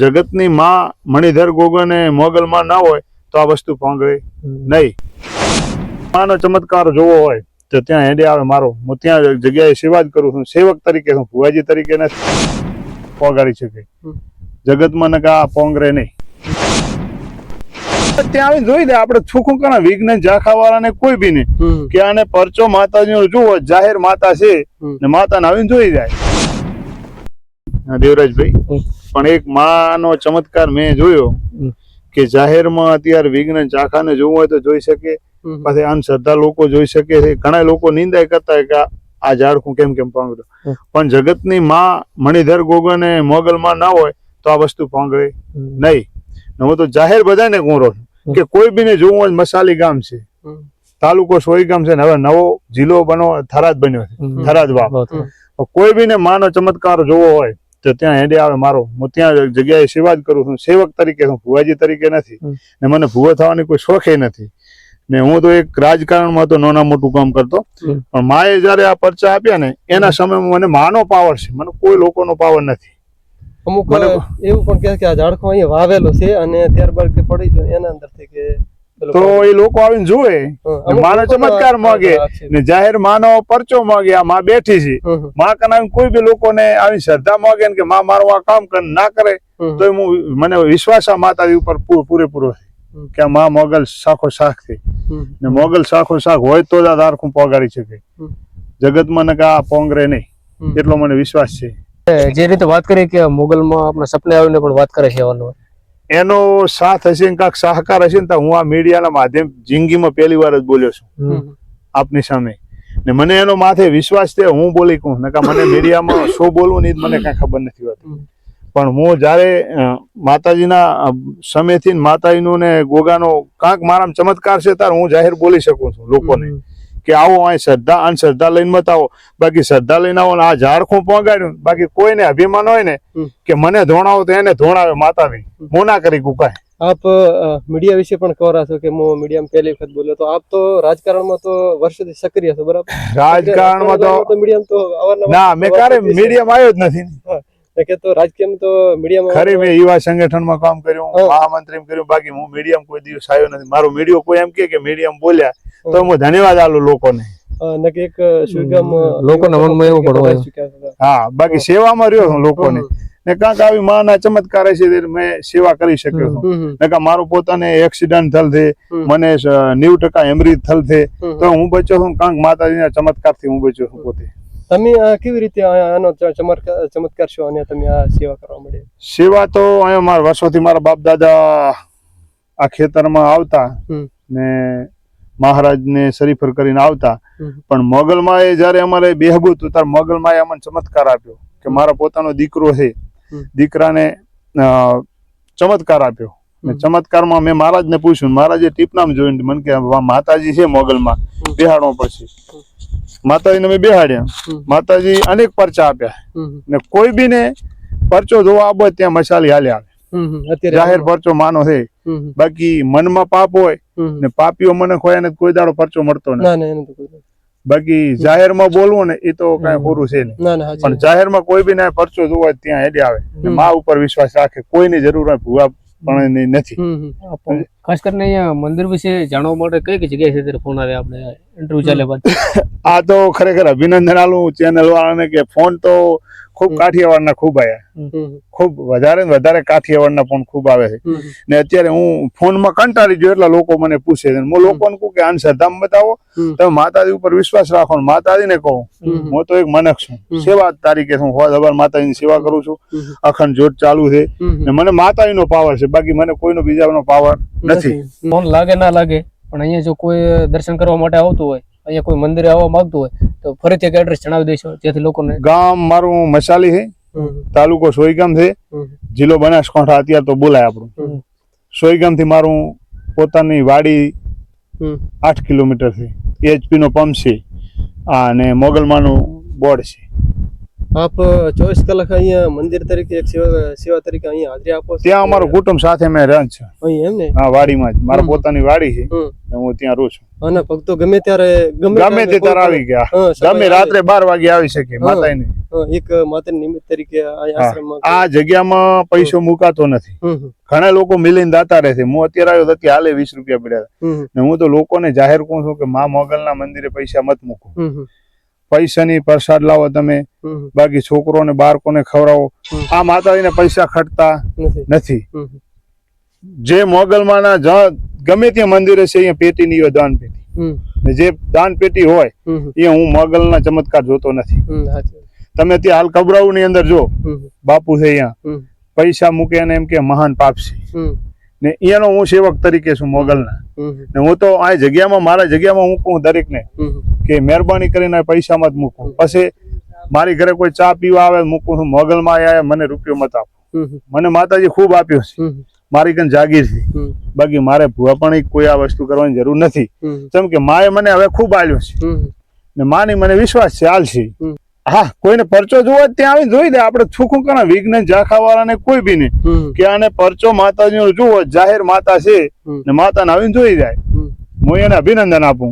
જગતની માં મણિધર ગોગને એ મોગલમાં ના હોય તો આ વસ્તુ પાંગળે નહીં. માનો ચમત્કાર જોવો હોય તો ત્યાં હેડે આવે મારો. હું ત્યાં જગ્યાએ સેવા જ કરું છું. સેવક તરીકે હું ભુવાજી તરીકે નથી. પોગાડી શકે. જગતમાં નકા પોંગરે નહીં. ત્યાં આવીને જોઈ દે આપણે છૂખું કણા વિઘ્ન ઝાખા વાળાને કોઈ બી ને કે આને પરચો માતાજીનો જુઓ જાહેર માતા છે. માતા ને માતાને આવીને જોઈ જાય. દેવરાજભાઈ. પણ એક માનો ચમત્કાર મેં જોયો કે જાહેરમાં અત્યારે વિઘ્ન ચાખાને જોવું હોય તો જોઈ શકે. હમ. આમ અંધશ્રદ્ધા લોકો જોઈ શકે છે. ઘણા લોકો નિંદાય કરતા કે આ- ઝાડખું કેમ કેમ પાંગડ્યું. પણ જગતની માં મણિધર ગોગન મોગલમાં ના હોય તો આ વસ્તુ પાંગળે નહીં. હું તો જાહેર બધાને છું કે કોઈ બીને જોવું હોય મસાલી ગામ છે. તાલુકો સોઈ ગામ છે ને હવે નવો જિલ્લો બનો થરાદ બન્યો છે. થરાદ વાવ. કોઈ બીને માનો ચમત્કાર જોવો હોય તો ત્યાં હેડે આવે મારો. હું ત્યાં જગ્યાએ સેવા જ કરું છું. સેવક તરીકે હું ભુવાજી તરીકે નથી. ને મને ભૂવો થવાની કોઈ શોખે નથી. ને હું તો એક રાજકારણમાં તો નાના મોટું કામ કરતો. પણ માએ જયારે આ પરચા આપ્યા ને એના સમયમાં મને માનો પાવર છે. મને કોઈ લોકોનો પાવર નથી. અમુક એવું પણ કે આ ઝાડખો અહીંયા વાવેલો છે અને ત્યારબાદ પડી ગયો એના અંદરથી કે તો એ લોકો આવીને જુએ. માનો ચમત્કાર માગે. ને જાહેર માનો પરચો માગે. આ માં બેઠી છે. માં કને કોઈ બી લોકોને આવી શ્રદ્ધા માગે ને કે માં મારું આ કામ કરે ના કરે તો હું મને વિશ્વાસ આ માતાજી ઉપર પૂરેપૂરો છે. કે આ માં મોગલ શાખો શાખ છે. ને મોગલ શાખો શાખ હોય તો જ આ દારખું પોગાડી શકે. જગત જગતમાં કે આ પોંગરે નહીં. એટલો મને વિશ્વાસ છે. જે રીતે વાત કરી કે મોગલમાં આપણા સપને આવીને પણ વાત કરે છે એનો સાથ હશે ને કાંઈક સહકાર હશે ને તો હું આ મીડિયાના માધ્યમ જિંદગીમાં પહેલી વાર જ બોલ્યો છું. આપની સામે. ને મને એનો માથે વિશ્વાસ છે હું બોલી કહું. નકા મને મીડિયામાં શું બોલવું નહીં મને કાંઈ ખબર નથી હોતી. પણ હું જ્યારે માતાજીના સમયથી ને માતાજીનો ને ગોગાનો કાંક મારામાં ચમત્કાર છે ત્યારે હું જાહેર બોલી શકું છું લોકોને. કે આવો અહીં શ્રદ્ધા અંધશ્રદ્ધા લઈને બતાવો. બાકી શ્રદ્ધા લઈને આવો આ ઝાડખું પહોંચાડ્યું બાકી કોઈને અભિમાન હોય ને કે મને ધોણાવો તો એને ધોણાવે માતાવી મોના કરી કુકાય આપ મીડિયા વિશે પણ કવરા છો કે હું મીડિયામાં પહેલી વખત બોલ્યો. તો આપ તો રાજકારણમાં તો વર્ષોથી સક્રિય છો બરાબર? રાજકારણમાં તો મીડિયામાં તો ના મેં ક્યારે મીડિયામાં આવ્યો જ નથી. કે તો રાજકીયમાં તો મીડિયામાં ખરી મેં યુવા સંગઠનમાં કામ કર્યું હા. મહામંત્રી કર્યું બાકી હું મીડિયામાં કોઈ દિવસ આવ્યો નથી. મારો મીડિયો કોઈ એમ કે મીડિયામાં બોલ્યા તો હું ધન્યવાદ આલું લોકોને. ને એક મનમાં એવું. હોય. હા બાકી સેવામાં રહ્યો હું લોકોને. ને કાંક આવી માના ચમત્કાર છે મેં સેવા કરી શક્યો છું. નકા મારું પોતાને એક્સિડન્ટ થલ છે મને નેવું ટકા હેમરેજ થલ છે તો હું બચ્યો છું કાંક માતાજીના ચમત્કારથી હું બચ્યો છું પોતે. તમે કેવી રીતે આનો ચમત્કાર છો અને તમે આ સેવા કરવા મળે સેવા તો અહીંયા મારા વર્ષોથી મારા બાપ દાદા આ ખેતરમાં આવતા. ને મહારાજને શરીફર કરીને આવતા. પણ મોગલમાં એ જ્યારે અમારે બેહબું હતું ત્યારે મોગલમાં અમને ચમત્કાર આપ્યો કે મારા પોતાનો દીકરો છે. દીકરાને ચમત્કાર આપ્યો. ને ચમત્કારમાં મેં મહારાજને પૂછ્યું મહારાજે ટીપનામ જોઈને મને કે આ માતાજી છે મોગલમાં. બેહાડવો પડશે માતાજીને અમે બેહાડ્યા. માતાજી અનેક પરચા આપ્યા. ને કોઈ બીને પરચો જોવા આવો ત્યાં મસાલી હાલે આવે. જાહેર પરચો માનો છે. બાકી મનમાં પાપ હોય ને પાપીઓ મને ખોયા ને કોઈ દાડો પરચો મળતો નથી. ના ના. બાકી જાહેરમાં બોલવું ને એ તો કઈ પૂરું છે નહીં. ના ના. પણ જાહેરમાં કોઈ બી ના પરચો જોવા ત્યાં હેડે આવે. મા ઉપર વિશ્વાસ રાખે. કોઈની જરૂર હોય ભૂવા પણ નથી. ખાસ કરીને અહીંયા મંદિર વિશે જાણવા માટે કઈ કઈ જગ્યાએ છે? ફોન આવે આપણે. ઇન્ટરવ્યુ ચાલે બાદ આ તો ખરેખર અભિનંદન આલું ચેનલ વાળાને કે ફોન તો ખૂબ. કાઠિયાવાડના ખૂબ આવ્યા ખૂબ વધારે ને વધારે કાઠિયાવાડના ફોન ખૂબ આવે છે. ને અત્યારે હું ફોનમાં કંટાળી ગયો એટલા લોકો મને પૂછે છે. હું લોકોને કહું કે અંધશ્રદ્ધામાં બતાવો. તમે માતાજી ઉપર વિશ્વાસ રાખો ને માતાજીને કહો. હું તો એક મનક છું. સેવા તારીખે હું હોદ હવાર માતાજીની સેવા કરું છું. અખંડ જોત ચાલુ છે. ને મને માતાજીનો પાવર છે. બાકી મને કોઈનો બીજાનો પાવર નથી. ફોન લાગે ના લાગે? પણ અહીંયા જો કોઈ દર્શન કરવા માટે આવતું હોય અહીંયા કોઈ મંદિરે આવવા માંગતું હોય તો ફરીથી એક એડ્રેસ જણાવી દઈશું. જેથી લોકોને ગામ મારું મસાલી છે તાલુકો સોઈગામ છે. જિલ્લો બનાસકાંઠા અત્યારે તો બોલાય આપણું. હમ, સોઈગામથી મારું પોતાની વાડી આઠ કિલોમીટર છે. એચપી નો પંપ છે. આ અને મોગલમાનું બોર્ડ છે. આપ ચોવીસ કલાક અહીંયા મંદિર તરીકે એક સેવા સેવા તરીકે અહીંયા હાજરી આપો ત્યાં અમારું કુટુંબ સાથે મેં રહે છે. અહીં એમ ને? હા વાડીમાં જ. મારા પોતાની વાડી છે. હું ત્યાં રહું છું. અને ભક્તો ગમે ત્યારે ગમે ગમે તે ત્યારે આવી ગયા. ગમે રાત્રે બાર વાગે આવી શકે માતાની એક માતા નિમિત્ત તરીકે આ જગ્યામાં પૈસો મુકાતો નથી. ઘણા લોકો મિલીને દાતા રહે છે. હું અત્યારે આવ્યો તો હાલે વીસ રૂપિયા પડ્યા ને હું તો લોકોને જાહેર કહું છું કે મા મોગલના મંદિરે પૈસા મત મૂકો. પૈસાની પ્રસાદ લાવો તમે. બાકી છોકરોને બાળકોને ખવડાવો. હમ. આ માતાજીને પૈસા ખટતા નથી. જે મોગલમાના જ્યાં ગમે ત્યાં મંદિરે છે અહીંયા પેટીની હોય દાન પેટી જે દાન પેટી હોય એ હું મોગલના ચમત્કાર જોતો નથી. તમે ત્યાં હાલ કબરાઉ ની અંદર જો બાપુ છે અહીંયા. પૈસા મૂકે અને એમ કે મહાન પાપ છે. ને અહીંયાનો હું સેવક તરીકે છું મોગલના. ને હું તો આ જગ્યામાં મારા જગ્યામાં હું કહું દરેકને કે મહેરબાની કરીને પૈસામાં પૈસા મૂકું. પછી મારી ઘરે કોઈ ચા પીવા આવે મૂકું છું. મોગલમાં આવ્યા મને રૂપિયો મત આપો. મને માતાજી ખૂબ આપ્યો છે. મારી કન જાગીર છે. બાકી મારે ભૂવા પણ કોઈ આ વસ્તુ કરવાની જરૂર નથી. કેમ કે માએ મને હવે ખૂબ આલ્યો છે. ને માની મને વિશ્વાસ છે હાલ છે. હા કોઈને પરચો જોવો ત્યાં આવી જોઈ દે. આપણે છૂખું કરા વિઘ્ન જાખા વાળા ને કોઈ બી નહીં. કે આને પરચો માતાજીનો જુઓ જાહેર માતા છે. ને માતાને આવીને જોઈ જાય. હું એને અભિનંદન આપું.